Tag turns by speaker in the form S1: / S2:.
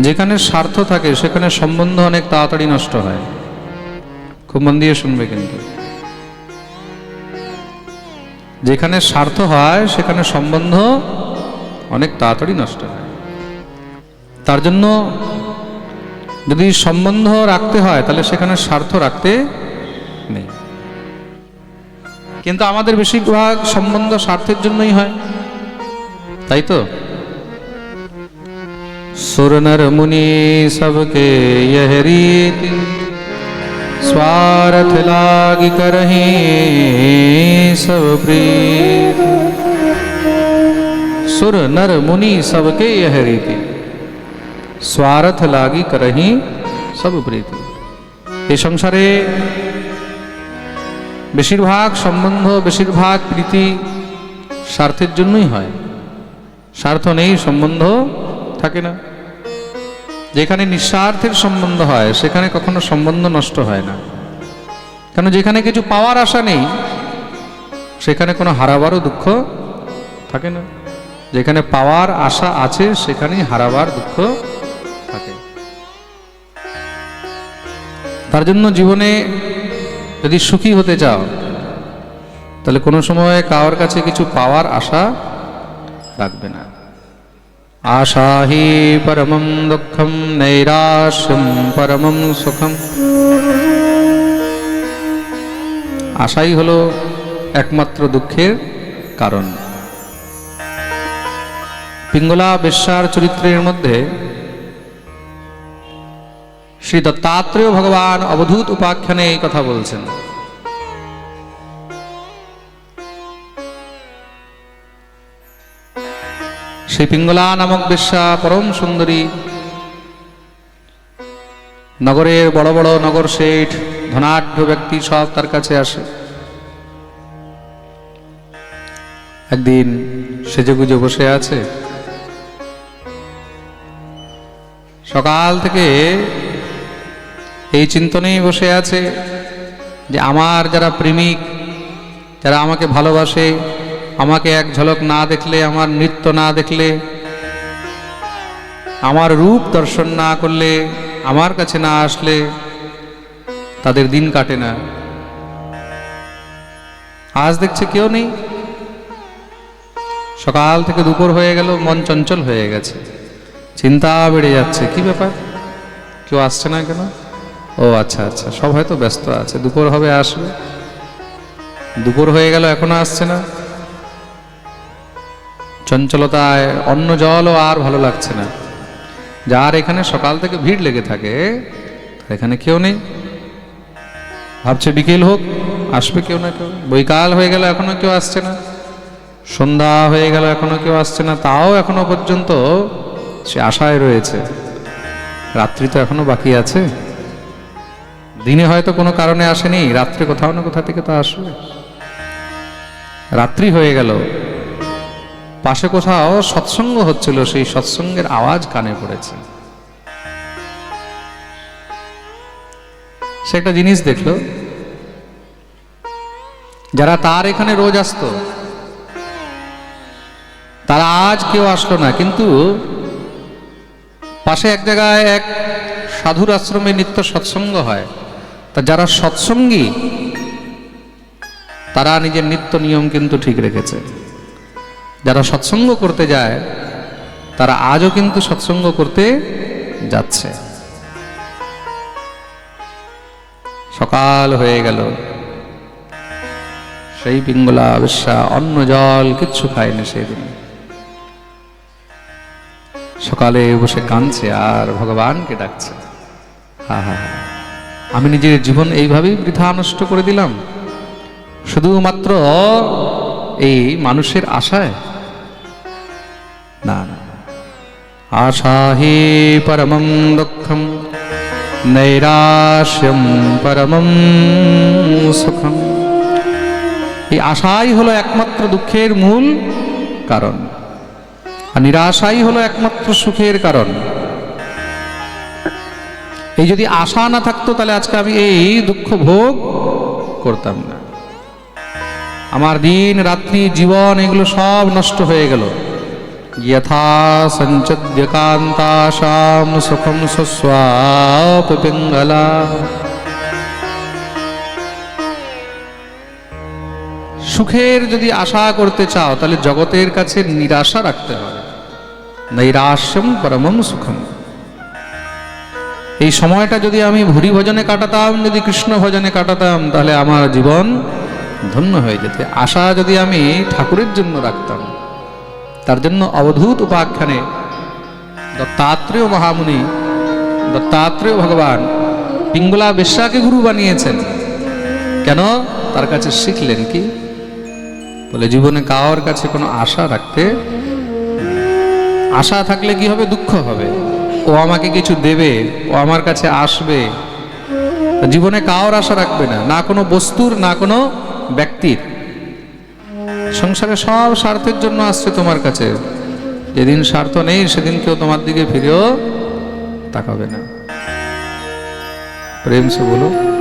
S1: যেখানে স্বার্থ থাকে, সেখানে সম্বন্ধ অনেক তাড়াতাড়ি নষ্ট হয়। খুব মন দিয়ে শুনবে কিন্তু। যেখানে স্বার্থ হয়, সেখানে সম্বন্ধ অনেক তাড়াতাড়ি নষ্ট হয়। তার জন্য যদি সম্বন্ধ রাখতে হয়, তাহলে সেখানে স্বার্থ রাখতে নেই। কিন্তু আমাদের বেশিরভাগ সম্বন্ধ স্বার্থের জন্যই হয়। তাই তো? सुर नर मुनि सबके यह रीति स्वार्थ लाग करही सब प्रीत सुर नर मुनि सबके यह रीति স্বার্থ লাগি করহি সব প্রীতি এই সংসারে বেশিরভাগ সম্বন্ধ বেশিরভাগ প্রীতি স্বার্থের জন্যই হয় স্বার্থ নেই সম্বন্ধ থাকে না। যেখানে নিঃস্বার্থের সম্বন্ধ হয়, সেখানে কখনো সম্বন্ধ নষ্ট হয় না। কেন যেখানে কিছু পাওয়ার আশা নেই, সেখানে কোনো হারাবারও দুঃখ থাকে না। যেখানে পাওয়ার আশা আছে, সেখানেই হারাবার দুঃখ থাকে। তার জন্য জীবনে যদি সুখী হতে চাও, তাহলে কোনো সময় কারোর কাছে কিছু পাওয়ার আশা রাখবে না। আশা হি পরমম দুঃখম নৈরাশ্যম পরমম সুখম আশাই হলো একমাত্র দুঃখের কারণ। পিঙ্গলা বেশ্যার চরিত্রের মধ্যে শ্রী দত্তাত্রেয় ভগবান অবধূত উপাখ্যানে এই কথা বলছেন। সেই পিঙ্গলা নামক বেশ্যা পরম সুন্দরী। নগরের বড় বড় নগর শেঠ, ধনাঢ্য ব্যক্তি সব তার কাছে আসে। একদিন সেজেগুজে বসে আছে। সকাল থেকে এই চিন্তনেই বসে আছে যে আমার যারা প্রেমিক, যারা আমাকে ভালোবাসে আমাকে এক ঝলক না দেখলে, আমার নৃত্য না দেখলে, আমার রূপ দর্শন না করলে, আমার কাছে না আসলে, তাদের দিন কাটে না। আজ দেখছে কেউ নেই। সকাল থেকে দুপুর হয়ে গেল, মন চঞ্চল হয়ে গেছে। চিন্তা বেড়ে যাচ্ছে, কি ব্যাপার? কেউ আসছে না কেন? ও আচ্ছা আচ্ছা সব হয়তো ব্যস্ত আছে, দুপুর হবে, আসবে। দুপুর হয়ে গেল, এখনও আসছে না। চঞ্চলতায় অন্ন জলও আর ভালো লাগছে না। যার এখানে সকাল থেকে ভিড় লেগে থাকে এখানে কেউ নেই। ভাবছে বিকেল হোক, আসবে কেউ না কেউ। বৈকাল হয়ে গেল, এখনও কেউ আসছে না। সন্ধ্যা হয়ে গেল, এখনও কেউ আসছে না। তাও এখনও পর্যন্ত সে আশায় রয়েছে। রাত্রি তো এখনও বাকি আছে। দিনে হয়তো কোনো কারণে আসেনি, রাত্রে কোথাও না কোথা থেকে তো আসবে। রাত্রি হয়ে গেল। পাশে কোথাও সৎসঙ্গ হচ্ছিল, সেই সৎসঙ্গের আওয়াজ কানে পড়েছে। সে একটা জিনিস দেখল। যারা তার এখানে রোজ আসতো, তারা আজ কেউ আসলো না, কিন্তু পাশে এক জায়গায় এক সাধুর আশ্রমে নিত্য সৎসঙ্গ হয়। তা যারা সৎসঙ্গী, তারা নিজের নিত্য নিয়ম কিন্তু ঠিক রেখেছে। যারা সৎসঙ্গ করতে যায়, তারা আজও কিন্তু সৎসঙ্গ করতে যাচ্ছে। সকাল হয়ে গেল। সেই পিঙ্গলা বেশ্যা অন্ন জল কিচ্ছু খায়নি সেদিন। সকালে বসে কাঁদছে আর ভগবানকে ডাকছে। হা হা। আমি নিজের জীবন এইভাবেই বৃথা নষ্ট করে দিলাম। শুধুমাত্র এই মানুষের আশায় না না আশা হি পরমম দুঃখম, নৈরাশ্যম পরমম সুখম। এই আশাই হলো একমাত্র দুঃখের মূল কারণ, আর নিরাশাই হলো একমাত্র সুখের কারণ। এই যদি আশা না থাকতো, তাহলে আজকে আমি এই দুঃখ ভোগ করতাম না। আমার দিন, রাত্রি, জীবন, এগুলো সব নষ্ট হয়ে গেল। यथा सञ्चद्य कान्ताशां सुखं स्वस्वापि पिङ्गला সুখের যদি আশা করতে চাও তাহলে জগতের কাছে নিরাশা রাখতে হবে নৈরাশ্যম পরমম সুখম এই সময়টা যদি আমি ভুরি ভজনে কাটাতাম যদি কৃষ্ণ ভজনে কাটাতাম তাহলে আমার জীবন ধন্য হয়ে যেত আশা যদি আমি ঠাকুরের জন্য রাখতাম তার জন্য অবধূত উপাখ্যানে দত্তাত্রেয় মহামুনি, দত্তাত্রেয় ভগবান পিঙ্গলা বেশ্যাকে গুরু বানিয়েছেন। কেন? তার কাছে শিখলেন কি? বলে, জীবনে কাওয়ার কাছে কোনো আশা রাখতে আশা থাকলে কি হবে? দুঃখ হবে। ও আমাকে কিছু দেবে, ও আমার কাছে আসবে। জীবনে কাওয়ার আশা রাখবে না না কোনো বস্তুর, না কোনো ব্যক্তির। সংসারে সব স্বার্থের জন্য আসছে তোমার কাছে। যেদিন স্বার্থ নেই, সেদিন কেউ তোমার দিকে ফিরেও তাকাবে না। প্রেম সে বলো